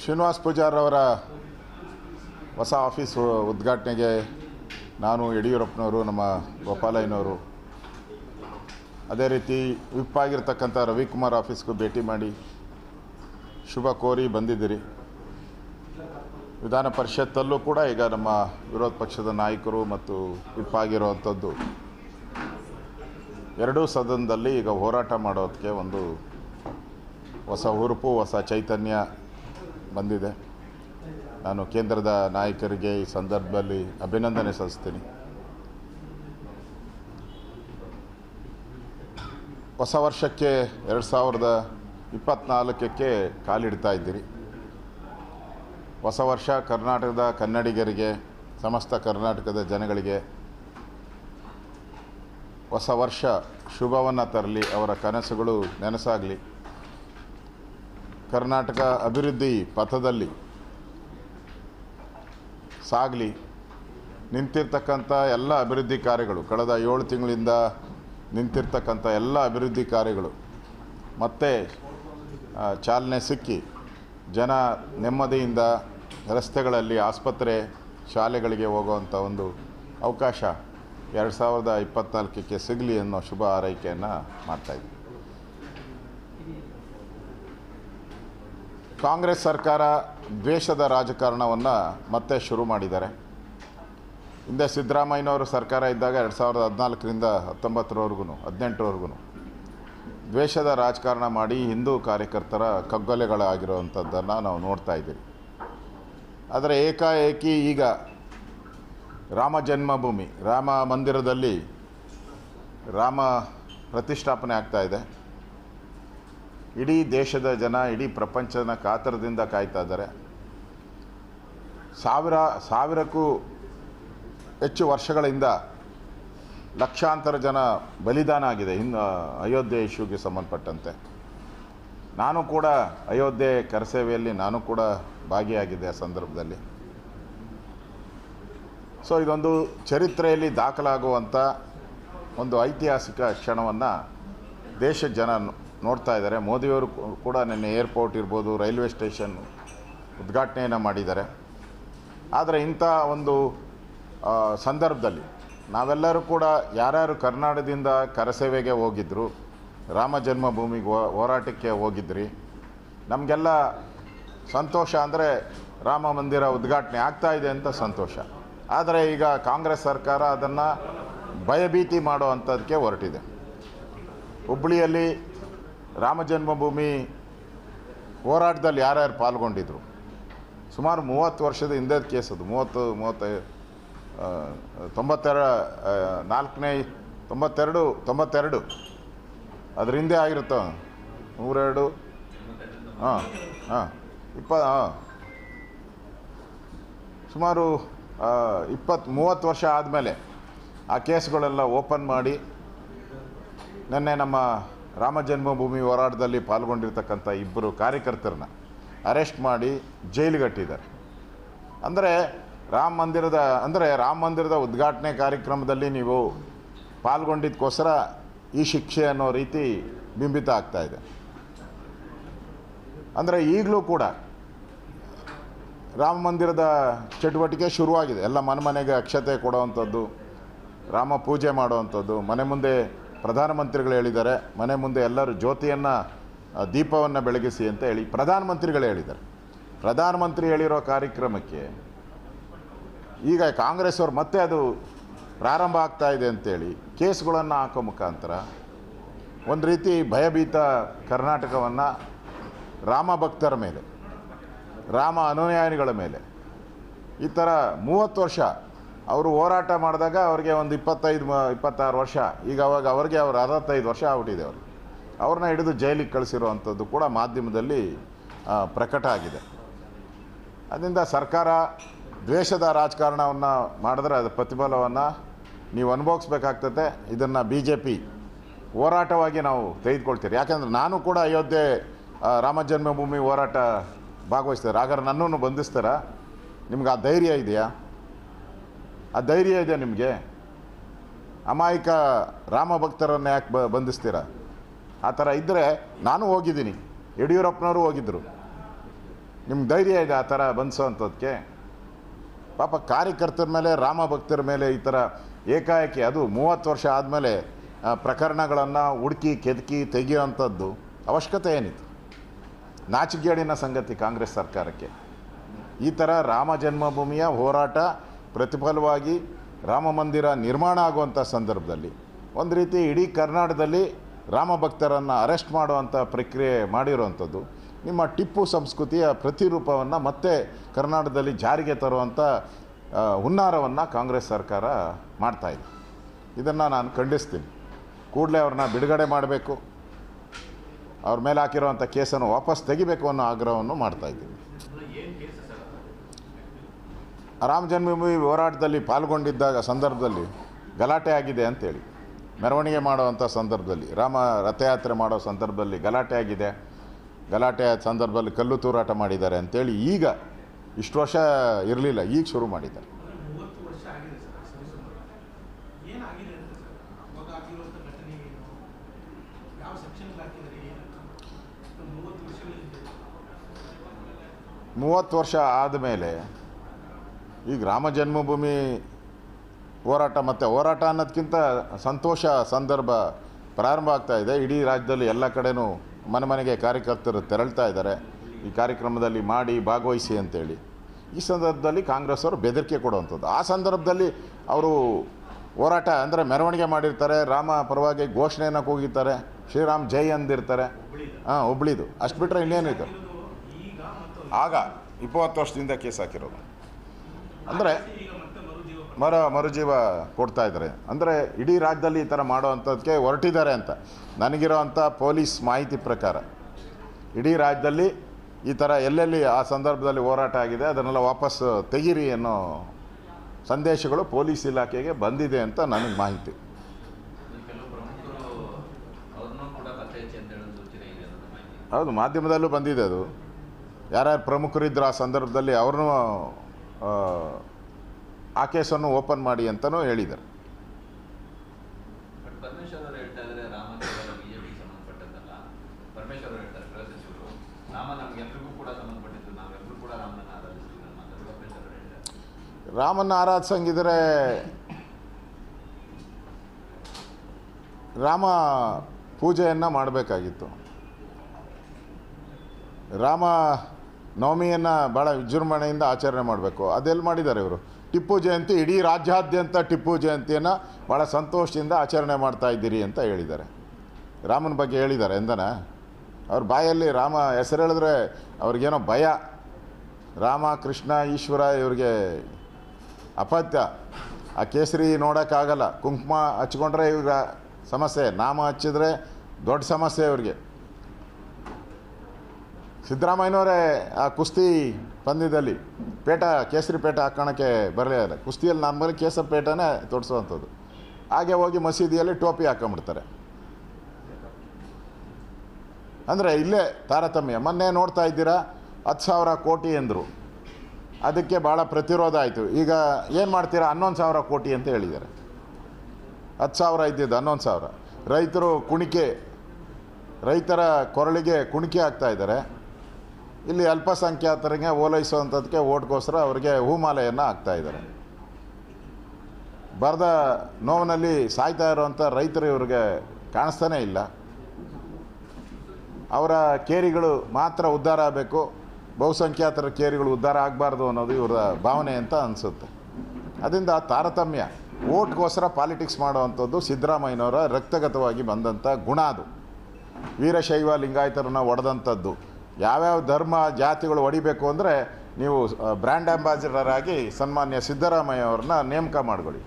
ಶ್ರೀನಿವಾಸ್ ಪೂಜಾರವರ ಹೊಸ ಆಫೀಸ್ ಉದ್ಘಾಟನೆಗೆ ನಾನು ಯಡಿಯೂರಪ್ಪನವರು, ನಮ್ಮ ಗೋಪಾಲಯ್ಯನವರು, ಅದೇ ರೀತಿ ವಿಪ್ ಆಗಿರ್ತಕ್ಕಂಥ ರವಿಕುಮಾರ್ ಆಫೀಸ್ಗೂ ಭೇಟಿ ಮಾಡಿ ಶುಭ ಕೋರಿ ಬಂದಿದ್ದೀರಿ. ವಿಧಾನ ಪರಿಷತ್ತಲ್ಲೂ ಕೂಡ ಈಗ ನಮ್ಮ ವಿರೋಧ ಪಕ್ಷದ ನಾಯಕರು ಮತ್ತು ವಿಪ್ ಆಗಿರುವಂಥದ್ದು ಎರಡೂ ಸದನದಲ್ಲಿ ಈಗ ಹೋರಾಟ ಮಾಡೋದಕ್ಕೆ ಒಂದು ಹೊಸ ಹುರುಪು, ಹೊಸ ಚೈತನ್ಯ ಬಂದಿದೆ. ನಾನು ಕೇಂದ್ರದ ನಾಯಕರಿಗೆ ಈ ಸಂದರ್ಭದಲ್ಲಿ ಅಭಿನಂದನೆ ಸಲ್ಲಿಸ್ತೀನಿ. ಹೊಸ ವರ್ಷಕ್ಕೆ ಎರಡು ಸಾವಿರದ ಇಪ್ಪತ್ತ್ನಾಲ್ಕಕ್ಕೆ ಕಾಲಿಡ್ತಾ ಇದ್ದೀರಿ. ಹೊಸ ವರ್ಷ ಕರ್ನಾಟಕದ ಕನ್ನಡಿಗರಿಗೆ, ಸಮಸ್ತ ಕರ್ನಾಟಕದ ಜನಗಳಿಗೆ ಹೊಸ ವರ್ಷ ಶುಭವನ್ನು ತರಲಿ, ಅವರ ಕನಸುಗಳು ನೆನಸಾಗಲಿ. ಕರ್ನಾಟಕ ಅಭಿವೃದ್ಧಿ ಪಥದಲ್ಲಿ ಸಾಗಲಿ ನಿಂತಿರ್ತಕ್ಕಂಥ ಎಲ್ಲ ಅಭಿವೃದ್ಧಿ ಕಾರ್ಯಗಳು, ಕಳೆದ ಏಳು ತಿಂಗಳಿಂದ ನಿಂತಿರ್ತಕ್ಕಂಥ ಎಲ್ಲ ಅಭಿವೃದ್ಧಿ ಕಾರ್ಯಗಳು, ಮತ್ತೆ ಚಾಲನೆ ಸಿಕ್ಕಿ ಜನ ನೆಮ್ಮದಿಯಿಂದ ರಸ್ತೆಗಳಲ್ಲಿ ಆಸ್ಪತ್ರೆ ಶಾಲೆಗಳಿಗೆ ಹೋಗುವಂಥ ಒಂದು ಅವಕಾಶ ಎರಡು ಸಾವಿರದ ಇಪ್ಪತ್ತ್ನಾಲ್ಕಕ್ಕೆ ಸಿಗಲಿ ಅನ್ನೋ ಶುಭ ಆರೈಕೆಯನ್ನು ಮಾಡ್ತಾಯಿದ್ವಿ ಕಾಂಗ್ರೆಸ್ ಸರ್ಕಾರ ದ್ವೇಷದ ರಾಜಕಾರಣವನ್ನು ಮತ್ತೆ ಶುರು ಮಾಡಿದ್ದಾರೆ. ಹಿಂದೆ ಸಿದ್ದರಾಮಯ್ಯನವರು ಸರ್ಕಾರ ಇದ್ದಾಗ ಎರಡು ಸಾವಿರದ ಹದಿನಾಲ್ಕರಿಂದ ಹತ್ತೊಂಬತ್ತರವರೆಗೂ ಹದಿನೆಂಟರವರೆಗೂ ದ್ವೇಷದ ರಾಜಕಾರಣ ಮಾಡಿ ಹಿಂದೂ ಕಾರ್ಯಕರ್ತರ ಕಗ್ಗೊಲೆಗಳಾಗಿರುವಂಥದ್ದನ್ನು ನಾವು ನೋಡ್ತಾ ಇದ್ದೀವಿ. ಆದರೆ ಏಕಾಏಕಿ ಈಗ ರಾಮ ಜನ್ಮಭೂಮಿ, ರಾಮ ಮಂದಿರದಲ್ಲಿ ರಾಮ ಪ್ರತಿಷ್ಠಾಪನೆ ಆಗ್ತಾ ಇದೆ. ಇಡೀ ದೇಶದ ಜನ, ಇಡೀ ಪ್ರಪಂಚನ ಕಾತರದಿಂದ ಕಾಯ್ತಾ ಇದ್ದಾರೆ. ಸಾವಿರ, ಸಾವಿರಕ್ಕೂ ಹೆಚ್ಚು ವರ್ಷಗಳಿಂದ ಲಕ್ಷಾಂತರ ಜನ ಬಲಿದಾನ ಆಗಿದೆ ಇನ್ನು ಅಯೋಧ್ಯೆ ಇಶ್ಯೂಗೆ ಸಂಬಂಧಪಟ್ಟಂತೆ. ನಾನು ಕೂಡ ಅಯೋಧ್ಯೆ ಕರಸೇವೆಯಲ್ಲಿ ನಾನು ಕೂಡ ಭಾಗಿಯಾಗಿದ್ದೆ ಆ ಸಂದರ್ಭದಲ್ಲಿ. ಸೊ, ಇದೊಂದು ಚರಿತ್ರೆಯಲ್ಲಿ ದಾಖಲಾಗುವಂಥ ಒಂದು ಐತಿಹಾಸಿಕ ಕ್ಷಣವನ್ನು ದೇಶದ ಜನ ನೋಡ್ತಾ ಇದ್ದಾರೆ. ಮೋದಿಯವರು ಕೂಡ ನಿನ್ನೆ ಏರ್ಪೋರ್ಟ್ ಇರ್ಬೋದು, ರೈಲ್ವೆ ಸ್ಟೇಷನ್ ಉದ್ಘಾಟನೆಯನ್ನು ಮಾಡಿದ್ದಾರೆ. ಆದರೆ ಇಂಥ ಒಂದು ಸಂದರ್ಭದಲ್ಲಿ ನಾವೆಲ್ಲರೂ ಕೂಡ ಯಾರ್ಯಾರು ಕರ್ನಾಟಕದಿಂದ ಕರಸೇವೆಗೆ ಹೋಗಿದ್ರು, ರಾಮ ಜನ್ಮಭೂಮಿಗೆ ಹೋರಾಟಕ್ಕೆ ಹೋಗಿದ್ರಿ, ನಮಗೆಲ್ಲ ಸಂತೋಷ ಅಂದರೆ ರಾಮ ಮಂದಿರ ಉದ್ಘಾಟನೆ ಆಗ್ತಾ ಇದೆ ಅಂತ ಸಂತೋಷ. ಆದರೆ ಈಗ ಕಾಂಗ್ರೆಸ್ ಸರ್ಕಾರ ಅದನ್ನು ಭಯಭೀತಿ ಮಾಡೋ ಅಂಥದಕ್ಕೆ ಹೊರಟಿದೆ. ಹುಬ್ಬಳ್ಳಿಯಲ್ಲಿ ರಾಮ ಜನ್ಮಭೂಮಿ ಹೋರಾಟದಲ್ಲಿ ಯಾರ್ಯಾರು ಪಾಲ್ಗೊಂಡಿದ್ರು? ಸುಮಾರು ಮೂವತ್ತು ವರ್ಷದ ಹಿಂದೆ ಕೇಸ್ ಅದು. ಮೂವತ್ತು ಮೂವತ್ತೈದು ಆ, ತೊಂಬತ್ತೆರ ನಾಲ್ಕನೇ ತೊಂಬತ್ತೆರಡು ತೊಂಬತ್ತೆರಡು. ಅದ್ರ ಹಿಂದೆ ಆಗಿರುತ್ತೆ? ನೂರೆರಡು? ಹಾಂ ಹಾಂ ಇಪ್ಪ ಹಾಂ. ಸುಮಾರು ಇಪ್ಪತ್ತು ಮೂವತ್ತು ವರ್ಷ ಆದಮೇಲೆ ಆ ಕೇಸ್ಗಳೆಲ್ಲ ಓಪನ್ ಮಾಡಿ ನೆನ್ನೆ ನಮ್ಮ ರಾಮ ಜನ್ಮಭೂಮಿ ಹೋರಾಟದಲ್ಲಿ ಪಾಲ್ಗೊಂಡಿರ್ತಕ್ಕಂಥ ಇಬ್ಬರು ಕಾರ್ಯಕರ್ತರನ್ನ ಅರೆಸ್ಟ್ ಮಾಡಿ ಜೈಲುಗಟ್ಟಿದ್ದಾರೆ ಅಂದರೆ ರಾಮ ಮಂದಿರದ, ಅಂದರೆ ರಾಮ ಮಂದಿರದ ಉದ್ಘಾಟನೆ ಕಾರ್ಯಕ್ರಮದಲ್ಲಿ ನೀವು ಪಾಲ್ಗೊಂಡಿದ್ದಕ್ಕೋಸ್ಕರ ಈ ಶಿಕ್ಷೆ ಅನ್ನೋ ರೀತಿ ಬಿಂಬಿತ ಆಗ್ತಾ ಇದೆ. ಅಂದರೆ ಈಗಲೂ ಕೂಡ ರಾಮ ಮಂದಿರದ ಚಟುವಟಿಕೆ ಶುರುವಾಗಿದೆ. ಎಲ್ಲ ಮನೆ ಮನೆಗೆ ಅಕ್ಷತೆ ಕೊಡೋವಂಥದ್ದು, ರಾಮ ಪೂಜೆ ಮಾಡುವಂಥದ್ದು, ಮನೆ ಮುಂದೆ ಪ್ರಧಾನಮಂತ್ರಿಗಳು ಹೇಳಿದ್ದಾರೆ, ಮನೆ ಮುಂದೆ ಎಲ್ಲರೂ ಜ್ಯೋತಿಯನ್ನು ದೀಪವನ್ನು ಬೆಳಗಿಸಿ ಅಂತ ಹೇಳಿ ಪ್ರಧಾನಮಂತ್ರಿಗಳು ಹೇಳಿದ್ದಾರೆ. ಪ್ರಧಾನಮಂತ್ರಿ ಹೇಳಿರೋ ಕಾರ್ಯಕ್ರಮಕ್ಕೆ ಈಗ ಕಾಂಗ್ರೆಸ್ ಅವ್ರು ಮತ್ತೆ ಅದು ಪ್ರಾರಂಭ ಆಗ್ತಾ ಇದೆ ಅಂತೇಳಿ ಕೇಸ್ಗಳನ್ನು ಹಾಕೋ ಮುಖಾಂತರ ಒಂದು ರೀತಿ ಭಯಭೀತ ಕರ್ನಾಟಕವನ್ನು ರಾಮ ಭಕ್ತರ ಮೇಲೆ, ರಾಮ ಅನುಯಾಯಿಗಳ ಮೇಲೆ ಈ ಥರ ಮೂವತ್ತು ವರ್ಷ ಅವರು ಹೋರಾಟ ಮಾಡಿದಾಗ ಅವ್ರಿಗೆ ಒಂದು ಇಪ್ಪತ್ತೈದು ಇಪ್ಪತ್ತಾರು ವರ್ಷ. ಈಗ ಅವಾಗ ಅವ್ರಿಗೆ ಅವ್ರು ಅರವತ್ತೈದು ವರ್ಷ ಆಗ್ಬಿಟ್ಟಿದೆ ಅವರು. ಅವ್ರನ್ನ ಹಿಡಿದು ಜೈಲಿಗೆ ಕಳಿಸಿರುವಂಥದ್ದು ಕೂಡ ಮಾಧ್ಯಮದಲ್ಲಿ ಪ್ರಕಟ ಆಗಿದೆ. ಅದರಿಂದ ಸರ್ಕಾರ ದ್ವೇಷದ ರಾಜಕಾರಣವನ್ನು ಮಾಡಿದ್ರೆ ಅದು ಪ್ರತಿಫಲವನ್ನು ನೀವು ಅನುಭವಿಸ್ಬೇಕಾಗ್ತದೆ ಇದನ್ನು ಬಿ ಜೆ ಪಿ ಹೋರಾಟವಾಗಿ ನಾವು ತೆಗೆದುಕೊಳ್ತೀರಿ. ಯಾಕೆಂದರೆ ನಾನು ಕೂಡ ಅಯೋಧ್ಯೆ ರಾಮ ಜನ್ಮಭೂಮಿ ಹೋರಾಟ ಭಾಗವಹಿಸ್ತಾರೆ ಹಾಗಾದ್ರೆ ನನ್ನನ್ನು ಬಂಧಿಸ್ತಾರ? ನಿಮ್ಗೆ ಆ ಧೈರ್ಯ ಇದೆಯಾ? ಆ ಧೈರ್ಯ ಇದೆ ನಿಮಗೆ? ಅಮಾಯಕ ರಾಮ ಭಕ್ತರನ್ನು ಯಾಕೆ ಬ, ಬಂಧಿಸ್ತೀರ? ಆ ಥರ ಇದ್ದರೆ ನಾನು ಹೋಗಿದ್ದೀನಿ. ಯಡಿಯೂರಪ್ಪನವರು ಹೋಗಿದ್ದರು ನಿಮ್ಗೆ ಧೈರ್ಯ ಇದೆ ಆ ಥರ ಬಂದಿಸೋವಂಥದ್ದಕ್ಕೆ ಪಾಪ ಕಾರ್ಯಕರ್ತರ ಮೇಲೆ, ರಾಮ ಭಕ್ತರ ಮೇಲೆ ಈ ಥರ ಏಕಾಏಕಿ, ಅದು ಮೂವತ್ತು ವರ್ಷ ಆದಮೇಲೆ ಪ್ರಕರಣಗಳನ್ನು ಹುಡುಕಿ, ಕೆದಕಿ ತೆಗೆಯುವಂಥದ್ದು ಅವಶ್ಯಕತೆ ಏನಿತ್ತು? ನಾಚಿಗೇಡಿನ ಸಂಗತಿ ಕಾಂಗ್ರೆಸ್ ಸರ್ಕಾರಕ್ಕೆ. ಈ ಥರ ರಾಮ ಜನ್ಮಭೂಮಿಯ ಹೋರಾಟ ಪ್ರತಿಫಲವಾಗಿ ರಾಮ ಮಂದಿರ ನಿರ್ಮಾಣ ಆಗುವಂಥ ಸಂದರ್ಭದಲ್ಲಿ. ಒಂದು ರೀತಿ ಇಡೀ ಕರ್ನಾಟಕದಲ್ಲಿ ರಾಮ ಭಕ್ತರನ್ನು ಅರೆಸ್ಟ್ ಮಾಡುವಂಥ ಪ್ರಕ್ರಿಯೆ ಮಾಡಿರುವಂಥದ್ದು. ನಿಮ್ಮ ಟಿಪ್ಪು ಸಂಸ್ಕೃತಿಯ ಪ್ರತಿರೂಪವನ್ನು ಮತ್ತೆ ಕರ್ನಾಟಕದಲ್ಲಿ ಜಾರಿಗೆ ತರುವಂಥ ಹುನ್ನಾರವನ್ನು ಕಾಂಗ್ರೆಸ್ ಸರ್ಕಾರ ಮಾಡ್ತಾಯಿದೆ ಇದನ್ನು ನಾನು ಖಂಡಿಸ್ತೀನಿ. ಕೂಡಲೇ ಅವ್ರನ್ನ ಬಿಡುಗಡೆ ಮಾಡಬೇಕು. ಅವ್ರ ಮೇಲೆ ಹಾಕಿರುವಂಥ ಕೇಸನ್ನು ವಾಪಸ್ ತೆಗಿಬೇಕು ಅನ್ನೋ ಆಗ್ರಹವನ್ನು ಮಾಡ್ತಾಯಿದ್ದೀನಿ ರಾಮ ಜನ್ಮಭೂಮಿ ಹೋರಾಟದಲ್ಲಿ ಪಾಲ್ಗೊಂಡಿದ್ದಾಗ ಸಂದರ್ಭದಲ್ಲಿ ಗಲಾಟೆ ಆಗಿದೆ ಅಂತೇಳಿ. ಮೆರವಣಿಗೆ ಮಾಡುವಂಥ ಸಂದರ್ಭದಲ್ಲಿ ರಾಮ ರಥಯಾತ್ರೆ ಮಾಡೋ ಸಂದರ್ಭದಲ್ಲಿ ಗಲಾಟೆ ಆಗಿದೆ. ಗಲಾಟೆ ಆದ ಸಂದರ್ಭದಲ್ಲಿ ಕಲ್ಲು ತೂರಾಟ ಮಾಡಿದ್ದಾರೆ ಅಂತೇಳಿ ಈಗ ಇಷ್ಟು ವರ್ಷ ಇರಲಿಲ್ಲ ಈಗ ಶುರು ಮಾಡಿದ್ದಾರೆ. ಮೂವತ್ತು ವರ್ಷ ಆದಮೇಲೆ ಈಗ ರಾಮ ಜನ್ಮಭೂಮಿ ಹೋರಾಟ ಮತ್ತು ಹೋರಾಟ ಅನ್ನೋದಕ್ಕಿಂತ ಸಂತೋಷ ಸಂದರ್ಭ ಪ್ರಾರಂಭ ಆಗ್ತಾ ಇದೆ. ಇಡೀ ರಾಜ್ಯದಲ್ಲಿ ಎಲ್ಲ ಕಡೆನೂ ಮನೆ ಮನೆಗೆ ಕಾರ್ಯಕರ್ತರು ತೆರಳ್ತಾ ಇದ್ದಾರೆ. ಈ ಕಾರ್ಯಕ್ರಮದಲ್ಲಿ ಮಾಡಿ ಭಾಗವಹಿಸಿ ಅಂತೇಳಿ. ಈ ಸಂದರ್ಭದಲ್ಲಿ ಕಾಂಗ್ರೆಸ್ ಅವರು ಬೆದರಿಕೆ ಕೊಡುವಂಥದ್ದು. ಆ ಸಂದರ್ಭದಲ್ಲಿ ಅವರು ಹೋರಾಟ ಅಂದರೆ ಮೆರವಣಿಗೆ ಮಾಡಿರ್ತಾರೆ. ರಾಮ ಪರವಾಗಿ ಘೋಷಣೆಯನ್ನು ಕೂಗಿರ್ತಾರೆ. ಶ್ರೀರಾಮ್ ಜೈ ಅಂದಿರ್ತಾರೆ. ಹಾಂ, ಹುಬ್ಳಿದು. ಅಷ್ಟು ಬಿಟ್ಟರೆ ಇನ್ನೇನಿದೆ ಆಗ ಇಪ್ಪತ್ತು ವರ್ಷದಿಂದ ಕೇಸ್ ಹಾಕಿರೋದು. ಅಂದರೆ ಮರ ಮರುಜೀವ ಕೊಡ್ತಾ ಇದ್ದಾರೆ. ಅಂದರೆ ಇಡೀ ರಾಜ್ಯದಲ್ಲಿ ಈ ಥರ ಮಾಡೋವಂಥದ್ದಕ್ಕೆ ಹೊರಟಿದ್ದಾರೆ ಅಂತ. ನನಗಿರೋ ಅಂಥ ಪೊಲೀಸ್ ಮಾಹಿತಿ ಪ್ರಕಾರ ಇಡೀ ರಾಜ್ಯದಲ್ಲಿ ಈ ಥರ ಎಲ್ಲೆಲ್ಲಿ ಆ ಸಂದರ್ಭದಲ್ಲಿ ಹೋರಾಟ ಆಗಿದೆ, ಅದನ್ನೆಲ್ಲ ವಾಪಸ್ ತೆಗೀರಿ ಅನ್ನೋ ಸಂದೇಶಗಳು ಪೊಲೀಸ್ ಇಲಾಖೆಗೆ ಬಂದಿದೆ ಅಂತ ನನಗೆ ಮಾಹಿತಿ. ಹೌದು, ಮಾಧ್ಯಮದಲ್ಲೂ ಬಂದಿದೆ ಅದು. ಯಾರ್ಯಾರು ಪ್ರಮುಖರಿದ್ದರು ಆ ಸಂದರ್ಭದಲ್ಲಿ ಅವ್ರನ್ನೂ ಆ, ಕೇಸನ್ನು ಓಪನ್ ಮಾಡಿ ಅಂತಲೂ ಹೇಳಿದರು. ರಾಮನ ಆರಾಧಿಸಂಗಿದ್ರೆ ರಾಮ ಪೂಜೆಯನ್ನು ಮಾಡಬೇಕಾಗಿತ್ತು. ರಾಮ ನವಮಿಯನ್ನು ಭಾಳ ವಿಜೃಂಭಣೆಯಿಂದ ಆಚರಣೆ ಮಾಡಬೇಕು. ಅದೆಲ್ಲಿ ಮಾಡಿದ್ದಾರೆ ಇವರು? ಟಿಪ್ಪು ಜಯಂತಿ, ಇಡೀ ರಾಜ್ಯಾದ್ಯಂತ ಟಿಪ್ಪು ಜಯಂತಿಯನ್ನು ಭಾಳ ಸಂತೋಷದಿಂದ ಆಚರಣೆ ಮಾಡ್ತಾ ಇದ್ದೀರಿ ಅಂತ ಹೇಳಿದ್ದಾರೆ. ರಾಮನ ಬಗ್ಗೆ ಹೇಳಿದ್ದಾರೆ, ಎಂದನ? ಅವ್ರ ಬಾಯಲ್ಲಿ ರಾಮ ಹೆಸರು ಹೇಳಿದ್ರೆ ಅವ್ರಿಗೇನೋ ಭಯ. ರಾಮ, ಕೃಷ್ಣ, ಈಶ್ವರ ಇವ್ರಿಗೆ ಅಪತ್ಯ. ಆ ಕೇಸರಿ ನೋಡೋಕ್ಕಾಗಲ್ಲ. ಕುಂಕುಮ ಹಚ್ಕೊಂಡ್ರೆ ಇವ್ರ ಸಮಸ್ಯೆ. ನಾಮ ಹಚ್ಚಿದ್ರೆ ದೊಡ್ಡ ಸಮಸ್ಯೆ ಇವ್ರಿಗೆ. ಸಿದ್ದರಾಮಯ್ಯನವರೇ, ಆ ಕುಸ್ತಿ ಪಂದ್ಯದಲ್ಲಿ ಪೇಟ, ಕೇಸರಿ ಪೇಟ ಹಾಕೋಣಕ್ಕೆ ಇಲ್ಲ. ಕುಸ್ತಿಯಲ್ಲಿ ನಾರ್ಮಲಿ ಕೇಸರಿ ಪೇಟನೇ ತೊಡಿಸುವಂಥದ್ದು ಹಾಗೆ ಹೋಗಿ ಮಸೀದಿಯಲ್ಲಿ ಟೋಪಿ ಹಾಕೊಂಬಿಡ್ತಾರೆ ಅಂದರೆ ಇಲ್ಲೇ ತಾರತಮ್ಯ. ಮೊನ್ನೆ ನೋಡ್ತಾ ಇದ್ದೀರಾ, ಹತ್ತು ಸಾವಿರ ಕೋಟಿ ಎಂದರು. ಅದಕ್ಕೆ ಭಾಳ ಪ್ರತಿರೋಧ ಆಯಿತು. ಈಗ ಏನು ಮಾಡ್ತೀರಾ? ಹನ್ನೊಂದು ಸಾವಿರ ಕೋಟಿ ಅಂತ ಹೇಳಿದ್ದಾರೆ. ಹತ್ತು ಸಾವಿರ ಇದ್ದಿದ್ದು ಹನ್ನೊಂದು ಸಾವಿರ. ರೈತರು ಕುಣಿಕೆ, ರೈತರ ಕೊರಳಿಗೆ ಕುಣಿಕೆ ಆಗ್ತಾ ಇದ್ದಾರೆ. ಇಲ್ಲಿ ಅಲ್ಪಸಂಖ್ಯಾತರಿಗೆ ಓಲೈಸುವಂಥದ್ದಕ್ಕೆ ಓಟ್ಗೋಸ್ಕರ ಅವರಿಗೆ ಹೂಮಾಲೆಯನ್ನು ಹಾಕ್ತಾ ಇದ್ದಾರೆ. ಬರದ ನೋವಿನಲ್ಲಿ ಸಾಯ್ತಾ ಇರುವಂಥ ರೈತರು ಇವ್ರಿಗೆ ಕಾಣಿಸ್ತಾನೇ ಇಲ್ಲ. ಅವರ ಕೇರಿಗಳು ಮಾತ್ರ ಉದ್ಧಾರ ಆಗಬೇಕು. ಬಹುಸಂಖ್ಯಾತರ ಕೇರಿಗಳು ಉದ್ಧಾರ ಆಗಬಾರ್ದು ಅನ್ನೋದು ಇವರ ಭಾವನೆ ಅಂತ ಅನಿಸುತ್ತೆ. ಅದರಿಂದ ತಾರತಮ್ಯ, ಓಟ್ಗೋಸ್ಕರ ಪಾಲಿಟಿಕ್ಸ್ ಮಾಡುವಂಥದ್ದು ಸಿದ್ದರಾಮಯ್ಯನವರ ರಕ್ತಗತವಾಗಿ ಬಂದಂಥ ಗುಣ ಅದು. ವೀರಶೈವ ಲಿಂಗಾಯತರನ್ನು ಒಡೆದಂಥದ್ದು. ಯಾವ್ಯಾವ ಧರ್ಮ ಜಾತಿಗಳು ಹೊಡಿಬೇಕು ಅಂದರೆ ನೀವು ಬ್ರ್ಯಾಂಡ್ ಆಗಿ ಸನ್ಮಾನ್ಯ ಸಿದ್ದರಾಮಯ್ಯ ಅವ್ರನ್ನ ನೇಮಕ ಮಾಡ್ಕೊಳ್ಳಿ.